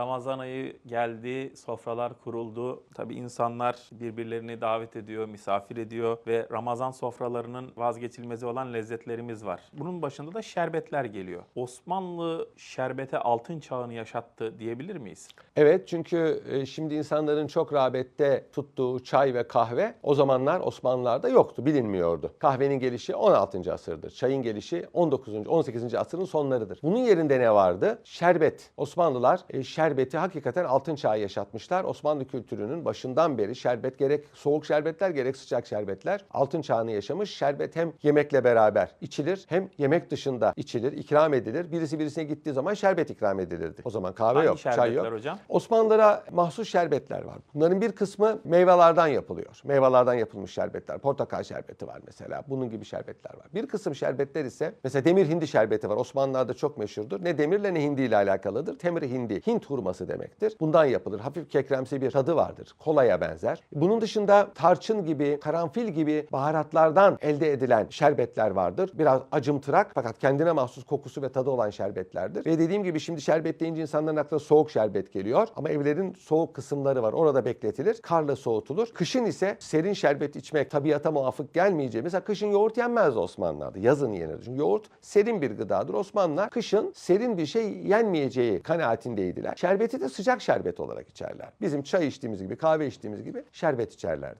Ramazan ayı geldi, sofralar kuruldu. Tabii insanlar birbirlerini davet ediyor, misafir ediyor ve Ramazan sofralarının vazgeçilmezi olan lezzetlerimiz var. Bunun başında da şerbetler geliyor. Osmanlı şerbete altın çağını yaşattı diyebilir miyiz? Evet çünkü e, şimdi insanların çok rağbette tuttuğu çay ve kahve o zamanlar Osmanlılar'da yoktu, bilinmiyordu. Kahvenin gelişi 16. asırdır. Çayın gelişi 19. 18. asırın sonlarıdır. Bunun yerinde ne vardı? Şerbet. Osmanlılar e, şerbeti hakikaten altın çağı yaşatmışlar. Osmanlı kültürünün başından beri şerbet gerek soğuk şerbetler gerek sıcak şerbetler altın çağını yaşamış. Şerbet hem yemekle beraber içilir hem yemek dışında içilir, ikram edilir. Birisi birisine gittiği zaman şerbet ikram edilirdi. O zaman kahve Hangi yok, çay yok. hocam? Osmanlılara mahsus şerbetler var. Bunların bir kısmı meyvelerden yapılıyor. Meyvelerden yapılmış şerbetler. Portakal şerbeti var mesela. Bunun gibi şerbetler var. Bir kısım şerbetler ise mesela demir hindi şerbeti var. Osmanlılar'da çok meşhurdur. Ne demirle ne hindi ile alakalıdır. Temir hindi, Hint hurması demektir. Bundan yapılır. Hafif kekremsi bir tadı vardır. Kolaya benzer. Bunun dışında tarçın gibi, karanfil gibi baharatlardan elde edilen şerbetler vardır. Biraz acımtırak fakat kendine mahsus kokusu ve tadı olan şerbetlerdir. Ve dediğim gibi şimdi şerbet deyince insanların aklına soğuk şerbet geliyor. Ama evlerin soğuk kısımları var. Orada bekletilir. Karla soğutulur. Kışın ise serin şerbet içmek tabiata muafık gelmeyeceği. Mesela kışın yoğurt yenmezdi Osmanlılar'da. Yazın yenir. Çünkü yoğurt serin bir gıdadır. Osmanlılar kışın serin bir şey yenmeyeceği kanaatindeydiler. Şerbeti de sıcak şerbet olarak içerler. Bizim çay içtiğimiz gibi, kahve içtiğimiz gibi şerbet içerlerdi.